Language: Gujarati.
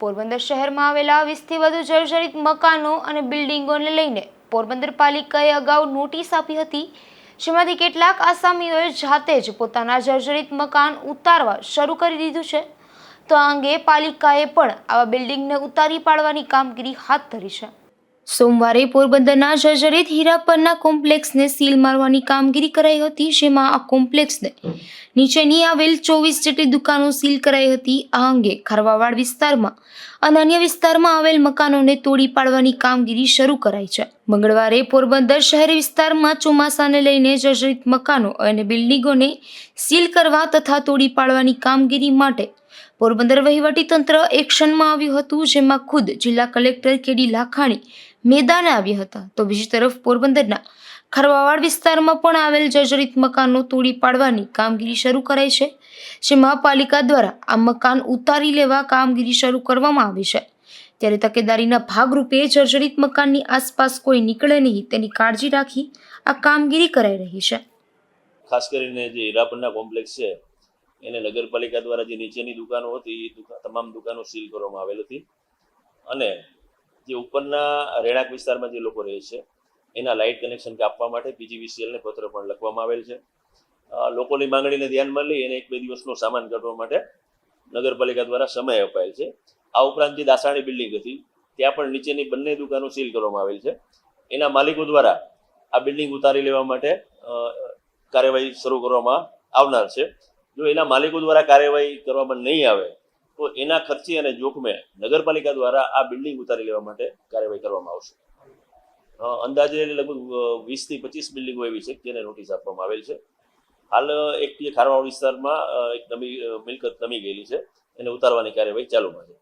પોરબંદર શહેરમાં આવેલા વીસથી વધુ જર્જરિત મકાનો અને બિલ્ડિંગોને લઈને પોરબંદર પાલિકાએ અગાઉ નોટિસ આપી હતી. જેમાંથી કેટલાક આસામીઓએ જાતે જ પોતાના જર્જરિત મકાન ઉતારવા શરૂ કરી દીધું છે. તો આ અંગે પાલિકાએ પણ આવા બિલ્ડિંગને ઉતારી પાડવાની કામગીરી હાથ ધરી છે. સોમવારે પોરબંદરના જર્જરિત હીરાપરના કોમ્પ્લેક્સને સીલ મારવાની કામગીરી કરાઈ હતી, જેમાં આ કોમ્પ્લેક્સને નીચેની આવેલ ચોવીસ જેટલી દુકાનો સીલ કરાઈ હતી. આ અંગે ખારવાવાડ વિસ્તારમાં અને અન્ય વિસ્તારમાં આવેલ મકાનોને તોડી પાડવાની કામગીરી શરૂ કરાઈ છે. મંગળવારે પોરબંદર શહેરી વિસ્તારમાં ચોમાસાને લઈને જર્જરિત મકાનો અને બિલ્ડિંગોને સીલ કરવા તથા તોડી પાડવાની કામગીરી માટે પોરબંદર વહીવટીતંત્ર એક્શનમાં આવ્યું હતું, જેમાં ખુદ જિલ્લા કલેક્ટર કેડી લાખાણી મેદાને આવ્યા હતા. તો બીજી તરફ પોરબંદરના ખરવાવાડ વિસ્તારમાં પણ આવેલ જર્જરિત મકાનો તોડી પાડવાની કામગીરી શરૂ કરાઈ છે, જેમાં પાલિકા દ્વારા આ મકાન ઉતારી લેવા કામગીરી શરૂ કરવામાં આવી છે. ત્યારે તકેદારીના ભાગરૂપે જર્જરિત મકાનની આસપાસ કોઈ નીકળે નહીં તેની કાળજી રાખી આ કામગીરી કરાઈ રહી છે. ખાસ કરીને જે હીરાપરના કોમ્પ્લેક્સ છે એને નગરપાલિકા દ્વારા જે નીચેની દુકાનો હતી, એ તમામ દુકાનો સીલ કરવામાં આવેલ હતી. અને જે ઉપરના રહેણાંક વિસ્તારમાં જે લોકો રહે છે, એના લાઇટ કનેક્શન કાપવા માટે પીજીવીસીએલને પત્ર પણ લખવામાં આવેલ છે. લોકોની માંગણીને ધ્યાનમાં લઈ એને એક બે દિવસનો સામાન કાઢવા માટે નગરપાલિકા દ્વારા સમય અપાયેલ છે. આ ઉપરાંત જે દાસાણી બિલ્ડિંગ હતી, ત્યાં પણ નીચેની બંને દુકાનો સીલ કરવામાં આવેલ છે. એના માલિકો દ્વારા આ બિલ્ડિંગ ઉતારી લેવા માટે કાર્યવાહી શરૂ કરવામાં આવનાર છે. જો એના માલિકો દ્વારા કાર્યવાહી કરવામાં નહીં આવે, તો એના ખર્ચે અને જોખમે નગરપાલિકા દ્વારા આ બિલ્ડિંગ ઉતારી લેવા માટે કાર્યવાહી કરવામાં આવશે. અંદાજે લગભગ વીસથી પચીસ બિલ્ડિંગો એવી છે જેને નોટિસ આપવામાં આવેલ છે. હાલ એક ખારવાડ વિસ્તારમાં એક નમી મિલકત નમી ગયેલી છે. એને ઉતારવાની કાર્યવાહી ચાલુમાં છે